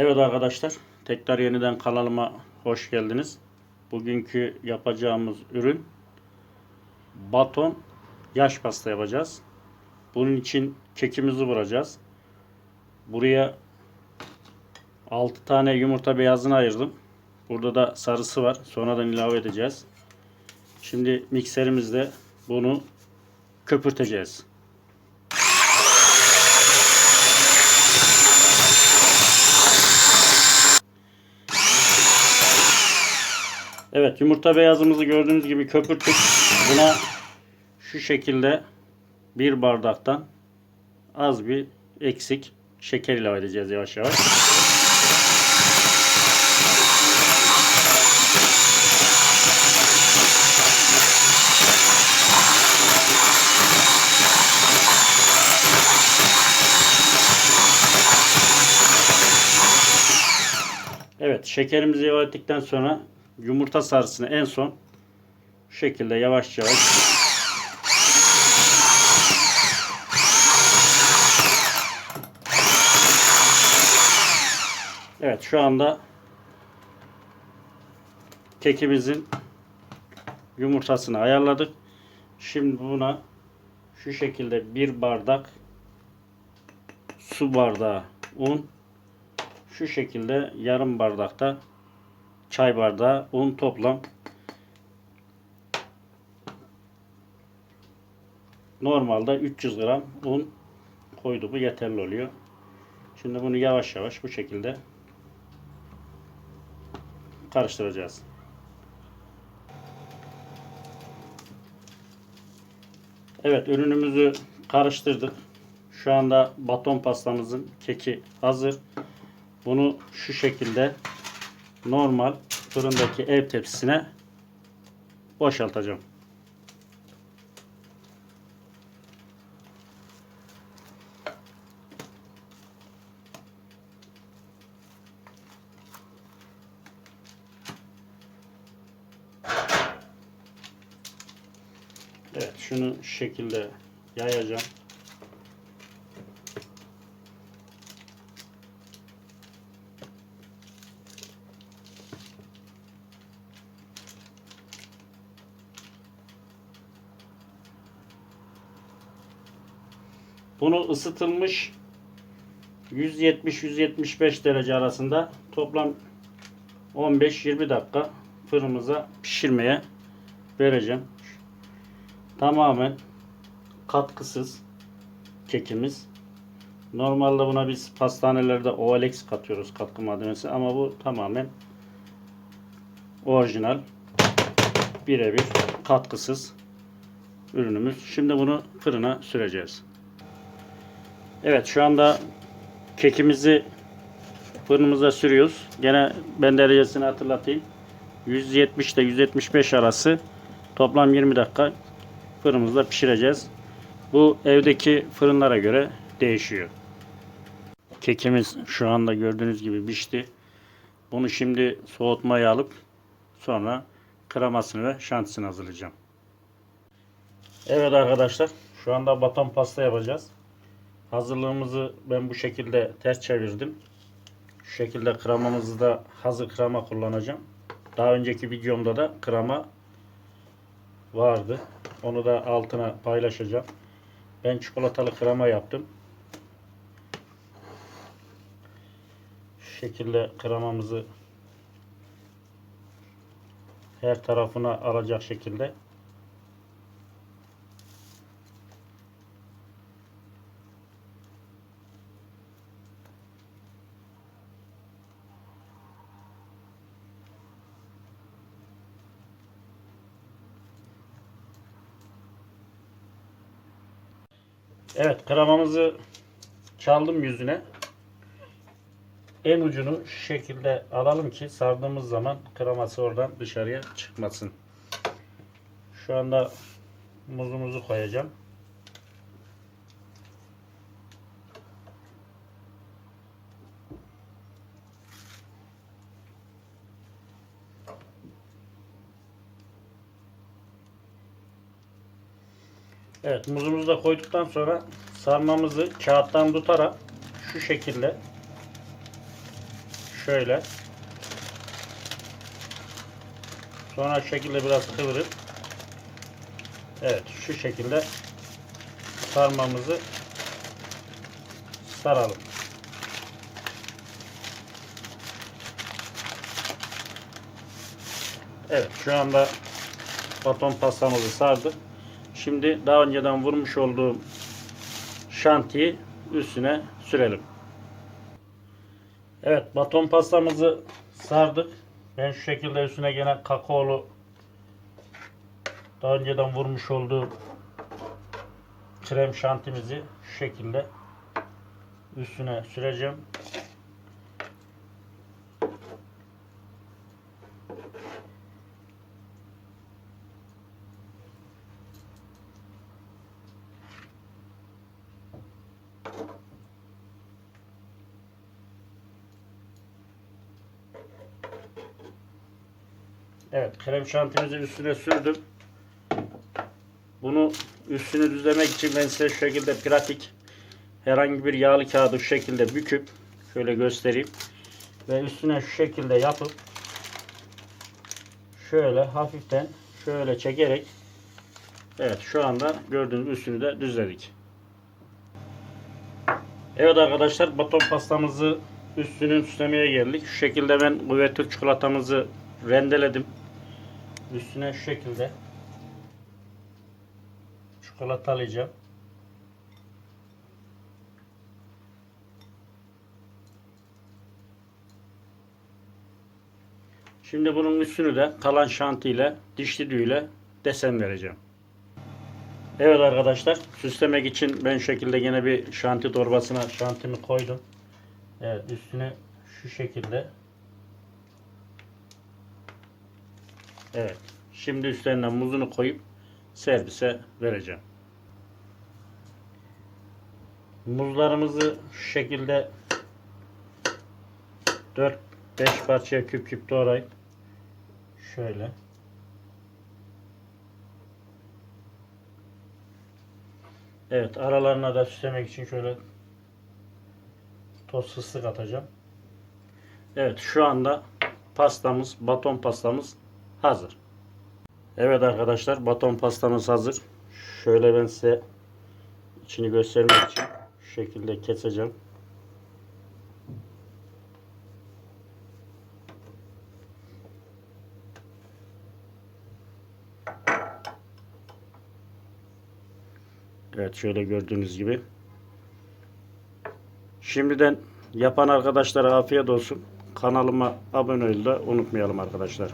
Evet arkadaşlar, tekrar yeniden kanalıma hoş geldiniz. Bugünkü yapacağımız ürün baton yaş pasta yapacağız. Bunun için kekimizi vuracağız. Buraya 6 tane yumurta beyazını ayırdım. Burada da sarısı var. Sonradan ilave edeceğiz. Şimdi mikserimizde bunu köpürteceğiz. Evet yumurta beyazımızı gördüğünüz gibi köpürttük. Buna şu şekilde bir bardaktan az bir eksik şeker ilave edeceğiz yavaş yavaş. Evet şekerimizi ilave ettikten sonra yumurta sarısını en son şu şekilde yavaş yavaş Evet şu anda kekimizin yumurtasını ayarladık. Şimdi buna şu şekilde bir bardak su bardağı un şu şekilde yarım bardakta çay bardağı un toplam normalde 300 gram un koydu bu yeterli oluyor. Şimdi bunu yavaş yavaş bu şekilde karıştıracağız. Evet ürünümüzü karıştırdık. Şu anda baton pastamızın keki hazır. Bunu şu şekilde normal fırındaki ev tepsisine boşaltacağım. Evet şunu şu şekilde yayacağım. Bunu ısıtılmış 170-175 derece arasında toplam 15-20 dakika fırınımıza pişirmeye vereceğim. Tamamen katkısız kekimiz. Normalde buna biz pastanelerde Ovalex katıyoruz katkı malzemesi ama bu tamamen orijinal birebir katkısız ürünümüz. Şimdi bunu fırına süreceğiz. Evet şu anda kekimizi fırınımıza sürüyoruz. Gene ben derecesini hatırlatayım. 170 ile 175 arası toplam 20 dakika fırınımızda pişireceğiz. Bu evdeki fırınlara göre değişiyor. Kekimiz şu anda gördüğünüz gibi pişti. Bunu şimdi soğutmaya alıp sonra kremasını ve şantisini hazırlayacağım. Evet arkadaşlar şu anda baton pasta yapacağız. Hazırlığımızı ben bu şekilde ters çevirdim. Şu şekilde kremamızı da hazır krema kullanacağım. Daha önceki videomda da krema vardı. Onu da altına paylaşacağım. Ben çikolatalı krema yaptım. Şu şekilde kremamızı her tarafına alacak şekilde Evet kremamızı çaldım yüzüne. En ucunu şu şekilde alalım ki sardığımız zaman kreması oradan dışarıya çıkmasın. Şu anda muzumuzu koyacağım. Evet muzumuzu da koyduktan sonra sarmamızı kağıttan tutarak şu şekilde şöyle. Sonra şekilde biraz kıvırıp Evet şu şekilde sarmamızı saralım. Evet şu anda baton pastamızı sardık. Şimdi daha önceden vurmuş olduğum şantiyi üstüne sürelim. Evet baton pastamızı sardık. Ben şu şekilde üstüne gene kakaolu daha önceden vurmuş olduğum krem şantimizi şu şekilde üstüne süreceğim. Evet krem şantimizi üstüne sürdüm. Bunu üstünü düzlemek için ben size şekilde pratik herhangi bir yağlı kağıdı şu şekilde büküp şöyle göstereyim. Ve üstüne şu şekilde yapıp şöyle hafiften şöyle çekerek evet şu anda gördüğünüz üstünü de düzledik. Evet arkadaşlar baton pastamızı üstünü süslemeye geldik. Şu şekilde ben kuvvetli çikolatamızı rendeledim. Üstüne şu şekilde çikolatalayacağım. Şimdi bunun üstünü de kalan şantiyle, dişli düğüyle desen vereceğim. Evet arkadaşlar, süslemek için ben şekilde yine bir şanti torbasına şantimi koydum. Evet, üstüne şu şekilde. Evet, şimdi üstlerinden muzunu koyup servise vereceğim. Muzlarımızı şu şekilde 4-5 parçaya küp küp doğrayıp şöyle Evet aralarına da süslemek için şöyle toz fıstık atacağım. Evet şu anda pastamız baton pastamız hazır. Evet arkadaşlar baton pastamız hazır. Şöyle ben size içini göstermek için şu şekilde keseceğim. Evet şöyle gördüğünüz gibi. Şimdiden yapan arkadaşlara afiyet olsun. Kanalıma abone olmayı da unutmayalım arkadaşlar.